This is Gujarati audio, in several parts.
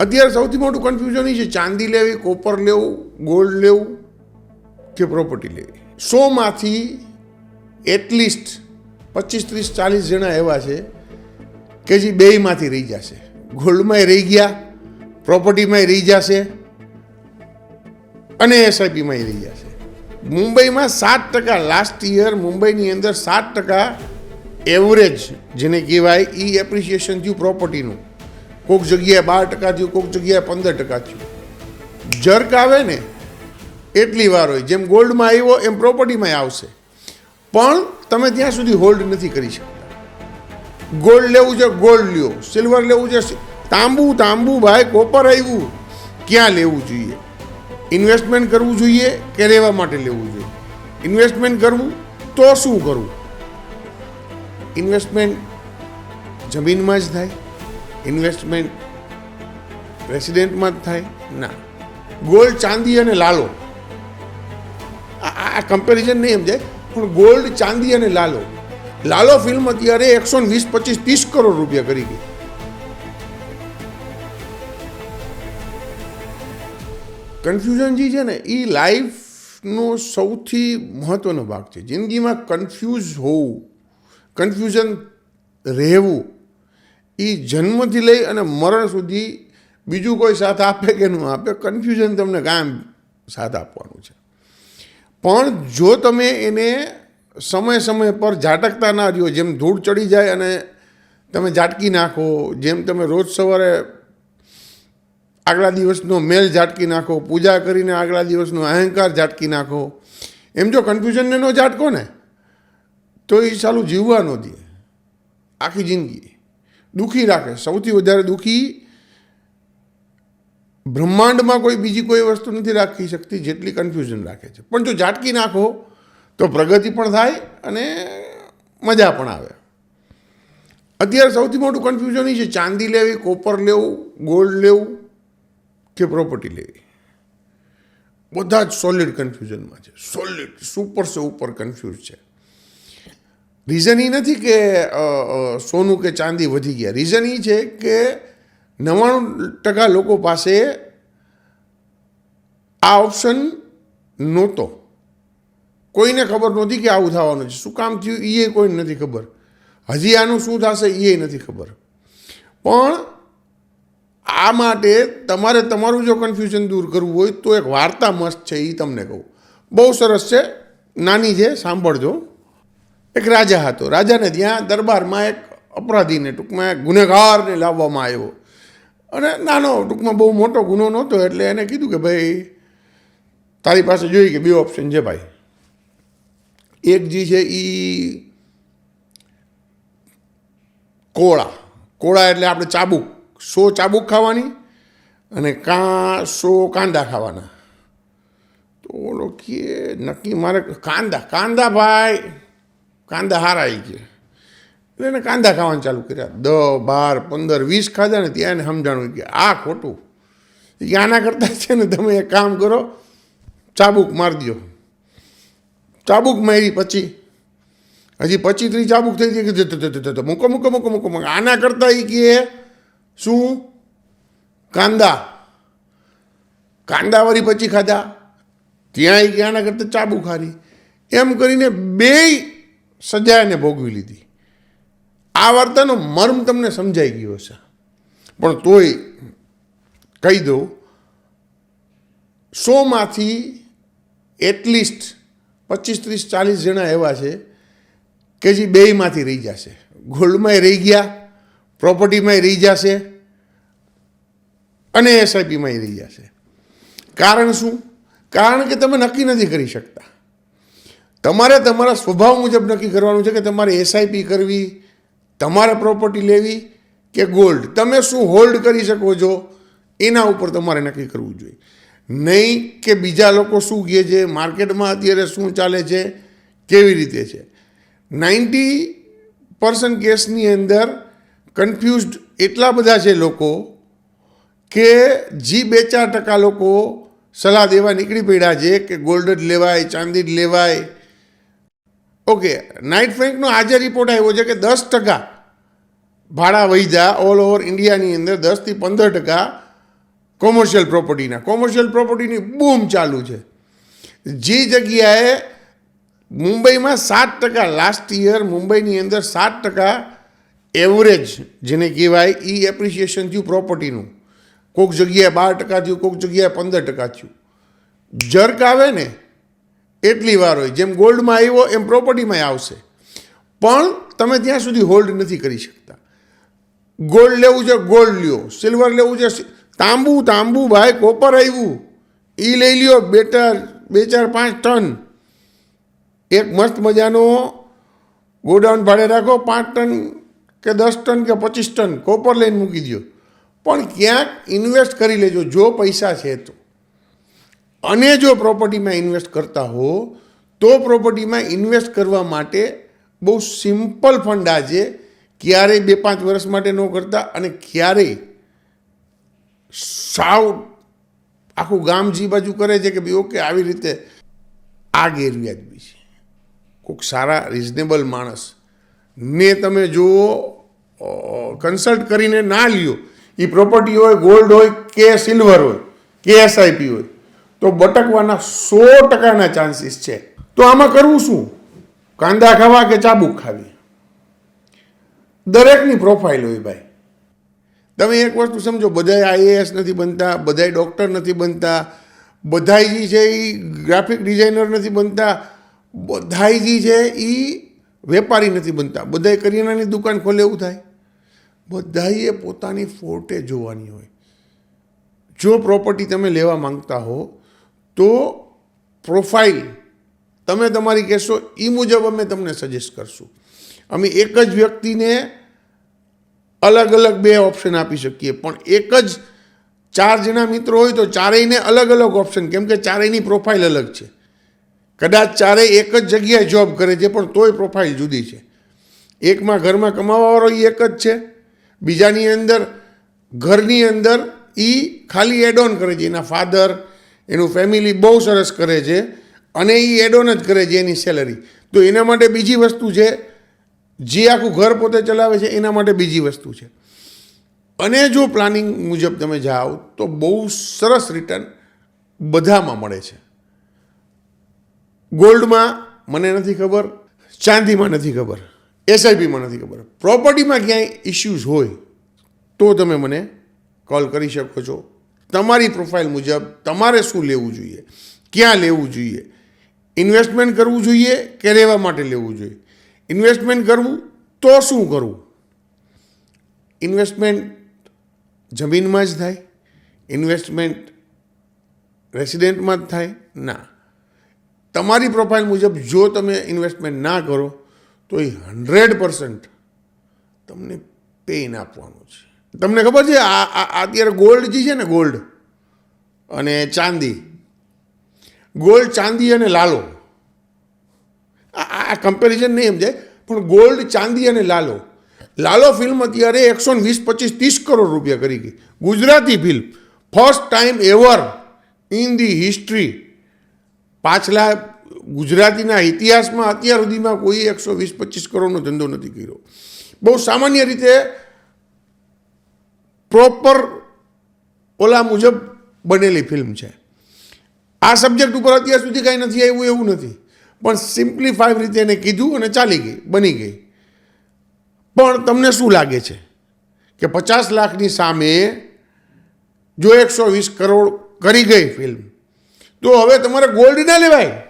અત્યારે સૌથી મોટું કન્ફ્યુઝન એ છે, ચાંદી લેવી કોપર લેવું ગોલ્ડ લેવું કે પ્રોપર્ટી લેવી? સોમાંથી એટલીસ્ટ પચીસ, ત્રીસ, ચાલીસ જણા એવા છે કે જે બેયમાંથી રહી જશે. ગોલ્ડમાંય રહી ગયા પ્રોપર્ટીમાંય રહી જશે અને એસઆઈપીમાંય રહી જશે. મુંબઈમાં સાત ટકા લાસ્ટ યર મુંબઈની અંદર સાત ટકા એવરેજ જેને કહેવાય એ એપ્રિસિએશન થયું પ્રોપર્ટીનું કોઈક જગ્યાએ બાર ટકા થયું કોઈક જગ્યાએ પંદર ટકા થયું. જર્ક આવે ને, એટલી વાર હોય. જેમ ગોલ્ડમાં આવ્યો, એમ પ્રોપર્ટીમાં આવશે. પણ તમે ત્યાં સુધી હોલ્ડ નથી કરી શકતા. ગોલ્ડ લેવું છે, ગોલ્ડ લ્યો. સિલ્વર લેવું છે તાંબુ તાંબુ ભાઈ, કોપર આવ્યું. ક્યાં લેવું જોઈએ? ઇન્વેસ્ટમેન્ટ કરવું જોઈએ કે રહેવા માટે લેવું જોઈએ? ઇન્વેસ્ટમેન્ટ કરવું તો શું કરવું? ઇન્વેસ્ટમેન્ટ જમીનમાં જ થાય. ઇન્વેસ્ટમેન્ટ રેસિડેન્ટમાં જ થાય? ના. ગોલ્ડ ચાંદી અને લાલો. આ કમ્પેરિઝન નહીં સમજાય પણ ગોલ્ડ ચાંદી અને લાલો. લાલો ફિલ્મ અત્યારે એકસો વીસ પચીસ ત્રીસ કરોડ રૂપિયા કરી ગઈ. કન્ફ્યુઝન જે છે ને એ લાઈફનો સૌથી મહત્વનો ભાગ છે. જિંદગીમાં કન્ફ્યુઝ હોવું કન્ફ્યુઝન રહેવું એ જન્મથી લઈ અને મરણ સુધી બીજું કોઈ સાથ આપે કે ન આપે કન્ફ્યુઝન તમને કામ સાથ આપવાનું છે. પણ જો તમે એને સમય સમય પર ઝાટકતા ના રહ્યો, જેમ ધૂળ ચડી જાય અને તમે ઝાટકી નાખો, જેમ તમે રોજ સવારે આગલા દિવસનો મેલ ઝાટકી નાખો, પૂજા કરીને આગલા દિવસનો અહંકાર ઝાટકી નાખો, એમ જો કન્ફ્યુઝનને ન ઝાટકો ને, તો એ ચાલુ જીવવા ન દે. આખી જિંદગી. દુઃખી રાખે. સૌથી વધારે દુઃખી બ્રહ્માંડમાં કોઈ બીજી કોઈ વસ્તુ નથી રાખી શકતી જેટલી કન્ફ્યુઝન રાખે છે. પણ જો ઝાટકી નાખો, તો પ્રગતિ પણ થાય અને મજા પણ આવે. અત્યારે સૌથી મોટું કન્ફ્યુઝન એ છે, ચાંદી લેવી કોપર લેવું ગોલ્ડ લેવું કે પ્રોપર્ટી લેવી? બધા જ સોલિડ કન્ફ્યુઝનમાં છે. સોલિડ સુપર સે ઉપર કન્ફ્યુઝ છે. રીઝન એ નથી કે સોનું કે ચાંદી વધી ગયા. રીઝન એ છે કે નવ્વાણું ટકા લોકો પાસે આ ઓપ્શન નહોતો. કોઈને ખબર નહોતી કે આવું થવાનું છે. શું કામ થયું? એ કોઈને નથી ખબર. હજી આનું શું થશે? એ નથી ખબર. પણ આ માટે તમારે તમારું જો કન્ફ્યુઝન દૂર કરવું હોય તો એક વાર્તા મસ્ત છે એ તમને કહું. બહુ સરસ છે. નાની છે, સાંભળજો. એક રાજા હતો. રાજાને ત્યાં દરબારમાં એક અપરાધીને ટૂંકમાં ગુનેગારને લાવવામાં આવ્યો. અને નાનો, ટૂંકમાં બહુ મોટો ગુનો નહોતો એટલે એને કીધું કે ભાઈ, તારી પાસે જોઈએ કે બે ઓપ્શન છે ભાઈ. એક જે છે એ કોળા. કોળા એટલે આપણે ચાબુક. સો ચાબુક ખાવાની અને કા સો કાંદા ખાવાના. તો ઓલો કે નક્કી મારે કાંદા કાંદા ભાઈ. કાંદા હારા આવી ગયા એટલે એને કાંદા ખાવાનું ચાલુ કર્યા. દસ બાર, પંદર, વીસ ખાધા ને ત્યાં એને સમજાણું કે આ ખોટું. એ આના કરતાં છે ને તમે એક કામ કરો, ચાબુક મારી દો ચાબુક મારી પછી. હજી પચી ત્રીસ ચાબુક થઈ ગઈ કે મૂકો મૂકો મૂકો મૂકો મૂકો. આના કરતાં એ કે શું? કાંદા. કાંદાવાળી પછી ખાધા. ત્યાં એ કે આના કરતાં ચાબુક હારી. એમ કરીને બેય સજા એને ભોગવી લીધી. આ વાર્તાનો મર્મ તમને સમજાઈ ગયો છે પણ તોય કહી દઉં, સોમાંથી એટલીસ્ટ પચીસ, ત્રીસ, ચાલીસ જણા એવા છે કે જે બેયમાંથી રહી જશે. ગોલ્ડમાંય રહી ગયા, પ્રોપર્ટીમાંય રહી જશે અને એસઆઈપીમાંય રહી જશે. કારણ શું? કારણ કે તમે નક્કી નથી કરી શકતા. તમારે તમારા સ્વભાવ મુજબ નક્કી કરવાનું છે કે તમારે એસઆઈપી કરવી, તમારે પ્રોપર્ટી લેવી કે ગોલ્ડ તમે શું હોલ્ડ કરી શકો છો? એના ઉપર તમારે નક્કી કરવું જોઈએ. નહીં કે બીજા લોકો શું કહે છે, માર્કેટમાં અત્યારે શું ચાલે છે, કેવી રીતે છે. નાઇન્ટી પર્સન્ટ કેસની અંદર કન્ફ્યુઝડ એટલા બધા છે લોકો કે જી બે ચાર ટકા લોકો સલાહ દેવા નીકળી પડ્યા છે કે ગોલ્ડ જ લેવાય, ચાંદી જ લેવાય ઓકે નાઇટ ફ્રેન્કનો આજે રિપોર્ટ આવ્યો છે કે દસ ટકા ભાડા વૈધા ઓલ ઓવર ઇન્ડિયાની અંદર દસથી પંદર ટકા કોમર્શિયલ પ્રોપર્ટીના કોમર્શિયલ પ્રોપર્ટીની બૂમ ચાલુ છે. જે જગ્યાએ મુંબઈમાં સાત ટકા લાસ્ટ યર મુંબઈની અંદર સાત ટકા એવરેજ જેને કહેવાય એ એપ્રિસિએશન થયું પ્રોપર્ટીનું કોઈક જગ્યાએ બાર ટકા થયું કોઈક જગ્યાએ પંદર ટકા થયું. જર્ક આવે ને એટલી વાર હોય. જેમ ગોલ્ડમાં આવ્યો, એમ પ્રોપર્ટીમાં આવશે. પણ તમે ત્યાં સુધી હોલ્ડ નથી કરી શકતા. ગોલ્ડ લેવું છે, ગોલ્ડ લ્યો. સિલ્વર લેવું છે તાંબુ તાંબુ, ભાઈ, કોપર આવ્યું. એ લઈ લ્યો બેટર બે ચાર, પાંચ ટન. એક મસ્ત મજાનો ગોડાઉન ભાડે રાખો, પાંચ ટન કે દસ ટન કે પચીસ ટન. કોપર લઈને મૂકી દો પણ ક્યાંક ઇન્વેસ્ટ કરી લેજો, જો પૈસા છે તો. અને જો પ્રોપર્ટીમાં ઇન્વેસ્ટ કરતા હો, તો પ્રોપર્ટીમાં ઇન્વેસ્ટ કરવા માટે બહુ સિમ્પલ ફંડ આજે ક્યારેય બે પાંચ વર્ષ માટે ન કરતા અને ક્યારેય સાવ આખું ગામ જી બાજુ કરે છે કે ભાઈ ઓકે આવી રીતે આ ગેરવ્યાજબી છે. કોઈક સારા રિઝનેબલ માણસ ને તમે જુઓ કન્સલ્ટ કરીને ના લ્યો. એ પ્રોપર્ટી હોય ગોલ્ડ હોય, કે સિલ્વર હોય, કે એસઆઈપી હોય. તો બટકવાના સો ટકાના ચાન્સીસ છે. તો આમાં કરવું શું? કાંદા ખાવા કે ચાબુક ખાવી? દરેકની પ્રોફાઇલ હોય ભાઈ. તમે એક વસ્તુ સમજો, બધાય આઈએએસ નથી બનતા, બધાય ડૉક્ટર નથી બનતા, બધાય જે છે એ ગ્રાફિક ડિઝાઇનર નથી બનતા, બધાય જે છે એ વેપારી નથી બનતા. બધાય કરિયાણાની દુકાન ખોલે એવું થાય. બધાએ પોતાની ફોર્ટે જોવાની હોય. જો પ્રોપર્ટી તમે લેવા માંગતા હો તો પ્રોફાઇલ તમે તમારી કહેશો એ મુજબ અમે તમને સજેસ્ટ કરશું. અમે એક જ વ્યક્તિને અલગ અલગ બે ઓપ્શન આપી શકીએ, પણ એક જ ચાર જણા મિત્રો હોય તો ચારેયને અલગ અલગ ઓપ્શન, કેમ કે ચારેયની પ્રોફાઇલ અલગ છે. કદાચ ચારેય એક જ જગ્યાએ જોબ કરે છે, પણ તોય પ્રોફાઇલ જુદી છે. એકમાં ઘરમાં કમાવાવાળો એ એક જ છે, બીજાની અંદર ઘરની અંદર એ ખાલી એડ ઓન કરે છે, એના ફાધર એનું ફેમિલી બહુ સરસ કરે છે અને એ એડોન જ કરે છે એની સેલરી તો એના માટે બીજી વસ્તુ છે, જે આખું ઘર પોતે ચલાવે છે, એના માટે બીજી વસ્તુ છે. અને જો પ્લાનિંગ મુજબ તમે જાઓ, તો બહુ સરસ રિટર્ન બધામાં મળે છે. ગોલ્ડમાં મને નથી ખબર, ચાંદીમાં નથી ખબર એસઆઈપીમાં નથી ખબર. પ્રોપર્ટીમાં ક્યાંય ઇસ્યુઝ હોય, તો તમે મને કોલ કરી શકો છો. તમારી પ્રોફાઇલ મુજબ તમારે શું લેવું જોઈએ? ક્યાં લેવું જોઈએ? ઇન્વેસ્ટમેન્ટ કરવું જોઈએ કે રહેવા માટે લેવું જોઈએ? ઇન્વેસ્ટમેન્ટ કરવું તો શું કરવું? ઇન્વેસ્ટમેન્ટ જમીનમાં જ થાય. ઇન્વેસ્ટમેન્ટ રેસિડેન્ટમાં જ થાય? ના. તમારી પ્રોફાઇલ મુજબ જો તમે ઇન્વેસ્ટમેન્ટ ના કરો, તો એ હંડ્રેડ પર્સન્ટ તમને પેઇન આપવાનું છે. તમને ખબર છે, આ અત્યારે ગોલ્ડ જે છે ને, ગોલ્ડ અને ચાંદી. ગોલ્ડ, ચાંદી અને લાલો. આ કમ્પેરિઝન નહીં સમજાય, પણ ગોલ્ડ, ચાંદી અને લાલો. લાલો ફિલ્મ અત્યારે એકસો વીસ, પચીસ, ત્રીસ કરોડ રૂપિયા કરી ગઈ. Gujarati film first time ever in the history પાછલા ગુજરાતીના ઇતિહાસમાં અત્યાર સુધીમાં કોઈ એકસો વીસ, પચીસ કરોડનો ધંધો નથી કર્યો. બહુ સામાન્ય રીતે પ્રોપર ઓલા મુજબ બનેલી ફિલ્મ છે. આ સબ્જેક્ટ ઉપર અત્યાર સુધી કાંઈ નથી આવ્યું, એવું નથી. પણ સિમ્પ્લિફાઈ રીતે એને કીધું અને ચાલી ગઈ, બની ગઈ. પણ તમને શું લાગે છે? કે પચાસ લાખની સામે જો એકસો વીસ કરોડ કરી ગઈ ફિલ્મ તો હવે તમારે ગોલ્ડ ના લેવાય?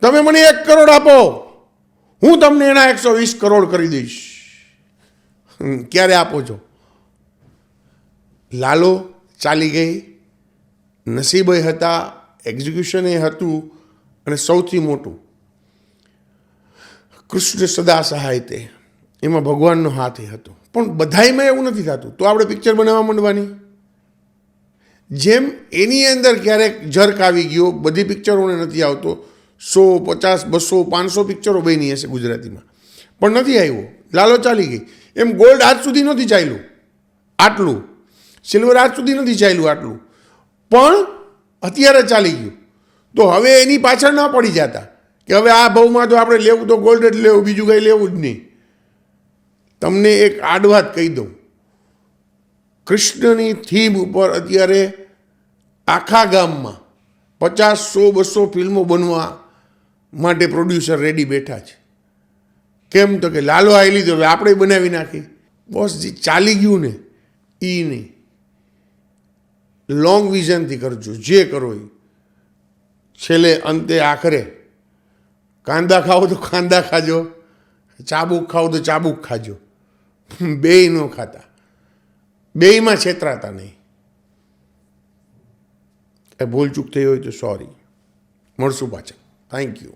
તમે મને એક કરોડ આપો. હું તમને એના એકસો વીસ કરોડ કરી દઈશ. ક્યારે આપો છો? લાલો ચાલી ગઈ. નસીબ એ હતા એક્ઝિક્યુશન એ હતું અને સૌથી મોટું. કૃષ્ણ સદા સહાય તે. એમાં ભગવાનનો હાથ એ હતો. પણ બધાયમાં એવું નથી થતું. તો આપણે પિક્ચર બનાવવા માંડવાની? જેમ એની અંદર ક્યારેક જર્ક આવી ગયો, બધી પિક્ચરોને નથી આવતો. સો પચાસ, બસો, પાંચસો પિક્ચરો બની હશે ગુજરાતીમાં. પણ નથી આવ્યો. લાલો ચાલી ગઈ. એમ ગોલ્ડ આજ સુધી નથી ચાલ્યું. આટલું. સિલ્વર આજ સુધી નથી ચાલ્યું આટલું. પણ અત્યારે ચાલી ગયું. તો હવે એની પાછળ ના પડી જતા. કે હવે આ ભાવમાં તો આપણે લેવું તો ગોલ્ડ જ લેવું, બીજું કંઈ લેવું જ નહીં. તમને એક આડવાત કહી દઉં. કૃષ્ણની થીમ ઉપર અત્યારે આખા ગામમાં પચાસ સો, બસો ફિલ્મો બનવા માટે પ્રોડ્યુસર રેડી બેઠા છે. કેમ તો કે લાલો આવી લીધો, હવે આપણે બનાવી નાખી. બોસ જે ચાલી ગયું ને એ નહીં. લોંગ વિઝનથી કરજો, જે કરો એ છેલ્લે અંતે આખરે, કાંદા ખાઓ તો કાંદા ખાજો, ચાબુક ખાઓ તો ચાબુક ખાજો. બેય ન ખાતા. બેયમાં છેતરાતા નહીં. એ ભૂલચૂક થઈ હોય તો સોરી મળશું પાછળ થેન્ક યુ